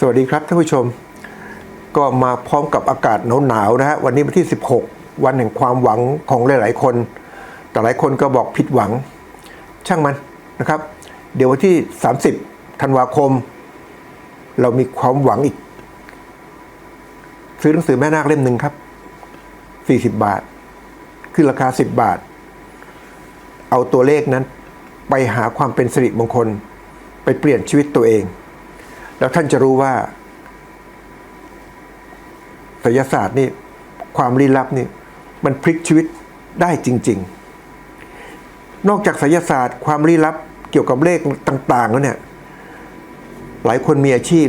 สวัสดีครับท่านผู้ชม ก็มาพร้อมกับอากาศหนาวๆนะฮะวันนี้วันที่ 16 วันแห่งความหวังของหลาย ๆ คน แต่หลายคนก็บอกผิดหวัง ช่างมันนะครับ เดี๋ยววันที่ 30 ธันวาคม เรามีความหวังอีก ซื้อหนังสือแม่นาคเล่มหนึ่งครับ 40 บาท คือราคา 10 บาท เอาตัวเลขนั้น ไปหาความเป็นสิริมงคล ไปเปลี่ยนชีวิตตัวเอง แล้วท่านจะรู้ว่าไสยศาสตร์นี่ความลี้ลับนี่มันพลิกชีวิตได้จริง ๆ นอกจากไสยศาสตร์ความลี้ลับเกี่ยวกับเลขต่าง ๆ แล้วเนี่ย หลายคนมีอาชีพ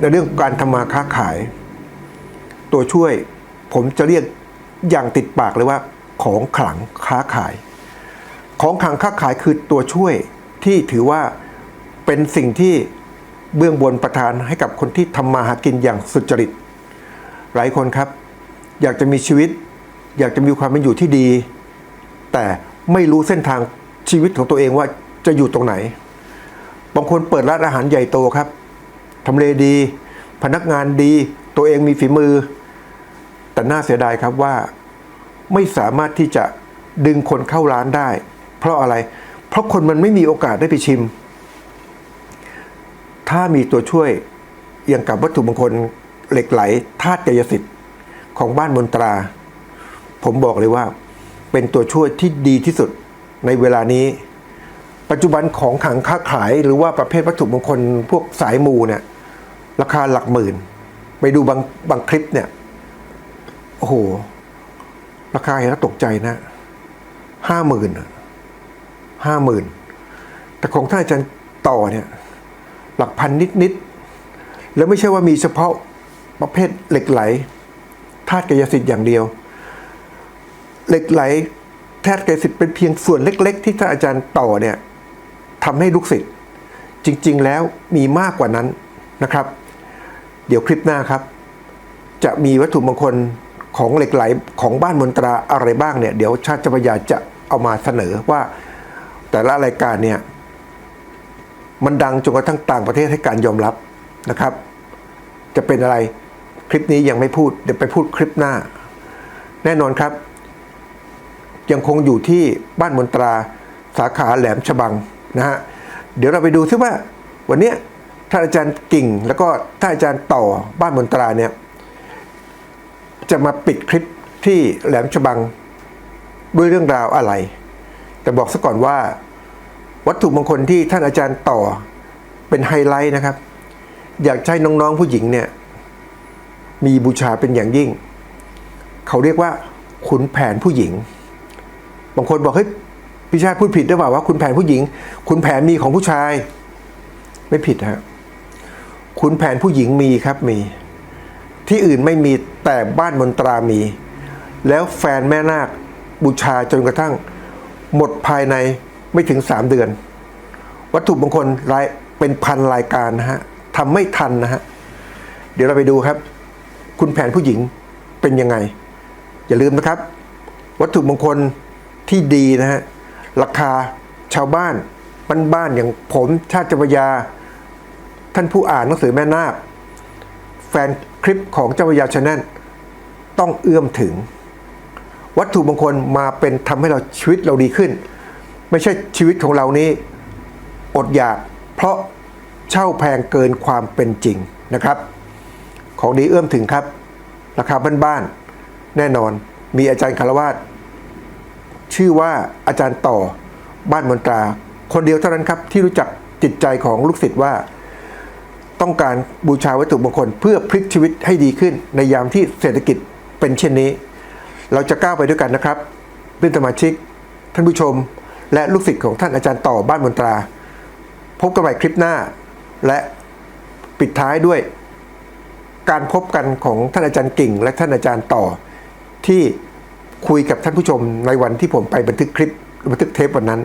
ในเรื่องการทำมาค้าขาย ตัวช่วยผมจะเรียกอย่างติดปากเลยว่า ของขลังค้าขาย ของขลังค้าขายคือตัวช่วยที่ถือว่าเป็นสิ่งที่ เบื้องบนประทานให้กับคนที่ทำมาหากินอย่างสุจริต หลายคนครับ อยากจะมีชีวิต อยากจะมีความเป็นอยู่ที่ดี แต่ไม่รู้เส้นทางชีวิตของตัวเองว่าจะอยู่ตรงไหน บางคนเปิดร้านอาหารใหญ่โตครับทำเลดี พนักงานดี ตัวเองมีฝีมือ แต่น่าเสียดายครับว่าไม่สามารถที่จะดึงคนเข้าร้านได้ เพราะอะไร เพราะคนมันไม่มีโอกาสได้ไปชิม ถ้ามีตัวช่วยอย่างกับวัตถุมงคลเหล็กไหลธาตุกายสิทธิ์ของบ้านมนตรา ผมบอกเลยว่า เป็นตัวช่วยที่ดีที่สุดในเวลานี้ ปัจจุบันของขังค้าขายหรือว่าประเภทวัตถุมงคลพวกสายมูเนี่ยราคาหลักหมื่น ไปดูบางบางคลิปเนี่ย โอ้โห ราคาเห็นแล้วตกใจนะห้าหมื่นห้าหมื่นแต่ของท่านอาจารย์ต่อเนี่ย หลักพันนิดๆแล้วไม่ใช่ว่ามีเฉพาะประเภทเหล็กไหลธาตุกายสิทธิ์อย่างเดียว เหล็กไหลธาตุกายสิทธิ์เป็นเพียงส่วนเล็ก ๆ ที่ท่านอาจารย์ต่อเนี่ยทำให้ลูกศิษย์จริง ๆ แล้วมีมากกว่านั้นนะครับ เดี๋ยวคลิปหน้าครับ จะมีวัตถุมงคลของเหล็กไหลของบ้านมนตราอะไรบ้างเนี่ย เดี๋ยวชาติจาพรยาจะเอามาเสนอว่าแต่ละรายการเนี่ย มันดังจนกระทั่งต่างประเทศให้การยอมรับนะครับ จะเป็นอะไรคลิปนี้ยังไม่พูดเดี๋ยวไปพูดคลิปหน้า แน่นอนครับ ยังคงอยู่ที่บ้านมนตราสาขาแหลมฉบังนะฮะเดี๋ยวเราไปดูซิว่า วันนี้ท่านอาจารย์กิ่ง แล้วก็ท่านอาจารย์ต่อบ้านมนตราเนี่ยจะมาปิดคลิปที่แหลมฉบังด้วยเรื่องราวอะไร แต่บอกซะก่อนว่า วัตถุมงคลที่ท่านอาจารย์ต่อเป็นไฮไลท์นะครับ อยากให้น้องๆผู้หญิงเนี่ย มีบูชาเป็นอย่างยิ่ง เขาเรียกว่าขุนแผนผู้หญิง บางคนบอกเฮ้ยพี่ชาติพูดผิดหรือเปล่าว่าขุนแผนผู้หญิงขุนแผนมีของผู้ชาย ไม่ผิดฮะขุนแผนผู้หญิงมีครับมี ที่อื่นไม่มีแต่บ้านมนตรามี แล้วแฟนแม่นาคบูชาจนกระทั่ง หมดภายใน ไม่ถึงสามเดือน วัตถุมงคลรายเป็นพันรายการนะฮะทำไม่ทันนะฮะ เดี๋ยวเราไปดูครับ คุณแผนผู้หญิงเป็นยังไง อย่าลืมนะครับ วัตถุมงคลที่ดีนะฮะ ราคาชาวบ้านบ้านๆอย่างผมชาติจพยา ท่านผู้อ่านหนังสือแม่นาคแฟนคลิปของเจ้าพยาชาแนลต้องเอื้อมถึง วัตถุมงคลมาเป็นทำให้เราชีวิตเราดีขึ้น ไม่ใช่ชีวิตของเรานี้ อดอยาก เพราะเช่าแพงเกินความเป็นจริงนะครับ ของดีเอื้อมถึงครับ ราคาบ้านๆแน่นอนมีอาจารย์คารวาสชื่อว่าอาจารย์ต่อบ้านมนตรา คนเดียวเท่านั้นครับ ที่รู้จักจิตใจของลูกศิษย์ว่า ต้องการบูชาวัตถุมงคลเพื่อพลิกชีวิตให้ดีขึ้น ในยามที่เศรษฐกิจเป็นเช่นนี้ เราจะก้าวไปด้วยกันนะครับเพื่อนสมาชิก ท่านผู้ชม และลูกศิษย์ของท่านอาจารย์ต่อบ้านมนตรา พบกันใหม่คลิปหน้า และปิดท้ายด้วย การพบกันของท่านอาจารย์กิ่ง และท่านอาจารย์ต่อ ที่คุยกับท่านผู้ชมในวันที่ผมไปบันทึกคลิปบันทึกเทปวันนั้น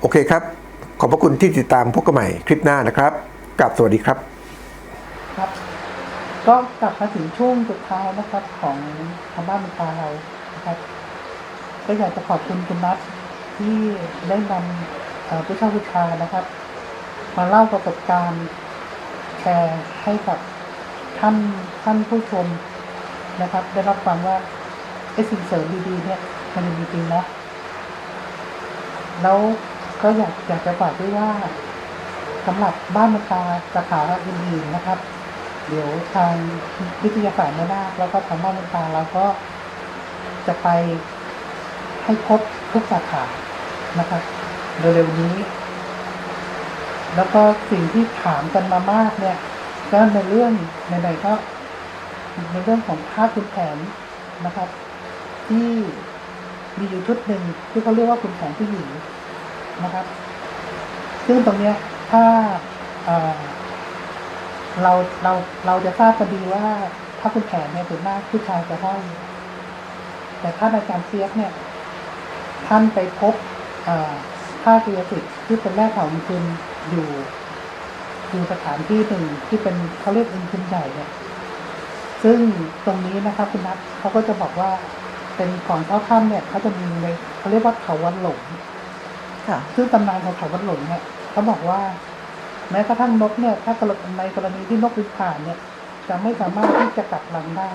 โอเคครับ ขอบพระคุณที่ติดตามพบกันใหม่คลิปหน้านะครับกราบสวัสดีครับครับ ก็กลับมาถึงช่วงสุดท้ายนะครับของทางบ้านมันตาเรานะครับก็อยากจะขอบคุณคุณนัท ที่ได้นำผู้เช่าบูชานะครับ มาเล่าประสบการณ์แชร์ให้กับท่านท่านผู้ชมนะครับ ได้รับฟังว่าไอ้สิ่งเสริมดีๆเนี่ยมันมีจริงนะแล้วก็อยากอยากจะฝากด้วยว่าสำหรับบ้านมตาสาขาอื่นๆนะครับ เดี๋ยวทางวิทยาศาสตร์แม่นาคแล้วก็ทางบ้านมตาเราก็จะไปให้ครบทุกสาขา นะครับเร็วๆนี้ แล้วก็สิ่งที่ถามกันมามากเนี่ย ก็ในเรื่องในๆก็ในเรื่องของภาพคุณแผนนะครับ ที่มีอยู่ชุดหนึ่งที่เขาเรียกว่าคุณแผนผู้หญิงนะครับ ซึ่งตรงเนี้ยถ้าเอ่อเราเราเราจะทราบกันดีว่าถ้าคุณแผนเนี่ยส่วนมากผู้ชายจะห้อยแต่ถ้าอาจารย์เฟียกเนี่ย ท่านไปพบ เอ่อผ้ากายสิทธิ์ที่เป็นแรกของคุณอยู่อยู่สถานที่หนึ่งที่เป็นเขาเรียกอินคุณใหญ่เนี่ยซึ่งตรงนี้นะครับคุณนัทเขาก็จะบอกว่าเป็นก่อนเข้าถ้ำเนี่ยเขาจะมีในเขาเรียกว่าเขาวันหลงค่ะซึ่งตำนานของเขาวันหลงเนี่ยเขาบอกว่า แม้กระทั่งนกเนี่ย ถ้ากรณีในกรณีที่นกบินผ่านเนี่ย จะไม่สามารถที่จะกลับหลังได้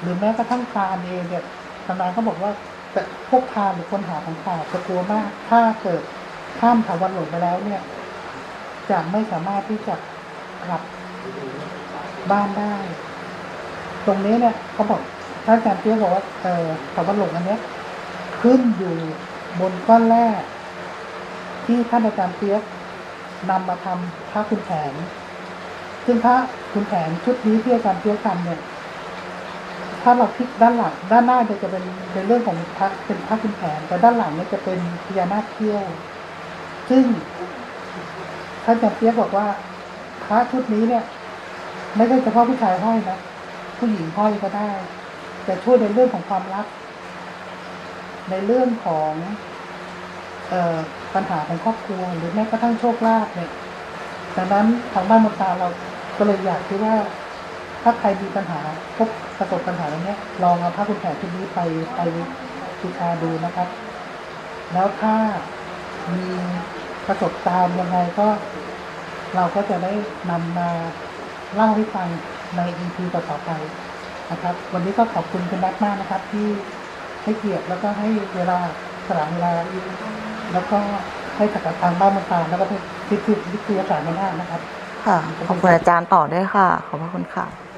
หรือแม้กระทั่งพรานเองเนี่ยตำนานเขาบอกว่า แต่พวกพานหรือคนหาของป่าจะกลัวมาก ถ้าเกิดข้ามเขาวันหลงไปแล้วเนี่ย จะไม่สามารถที่จะกลับบ้านได้ ตรงนี้เนี่ยเขาบอกท่านอาจารย์เตี้ยบอกว่าเออเขาวันหลงอันเนี้ย ขึ้นอยู่บนก้อนแรก ที่ท่านอาจารย์เปียกนำมาทำพระคุณแผน ซึ่งพระคุณแผนชุดนี้ที่อาจารย์เปียทำเนี่ย ถ้าเราพลิกด้านหลังด้านหน้าเนี่ยจะเป็นในเรื่องของพระเป็นพระคุณแผนแต่ด้านหลังเนี่ยจะเป็นพญานาคเที่ยว ซึ่งท่านอาจารย์เปียกบอกว่าพระชุดนี้เนี่ย ไม่ใช่เฉพาะผู้ชายห้อยนะผู้หญิงห้อยก็ได้ แต่ช่วยในเรื่องของความรัก ในเรื่องของเอ่อปัญหาของครอบครัวหรือแม้กระทั่งโชคลาภเนี่ยดังนั้นทางบ้านมนตาเราก็เลยอยากที่ว่า ถ้าใครมีปัญหาพบประสบปัญหาอะไรเนี้ยลองเอาพระคุณแผนชุดนี้ไปไปบูชาดูนะครับ แล้วถ้ามีประสบการณ์ยังไงก็ เราก็จะได้นำมาเล่าให้ฟังใน EP ต่อๆไปนะครับ วันนี้ก็ขอบคุณคุณนัทมากนะครับ ที่ให้เกียรติแล้วก็ให้เวลาสละเวลาแล้วก็ให้กับทางบ้านมันตาแล้วก็ทิศวิทยาศาสตร์มานานะครับ ค่ะ ขอบคุณอาจารย์ต่อด้วยค่ะ ขอบพระคุณค่ะ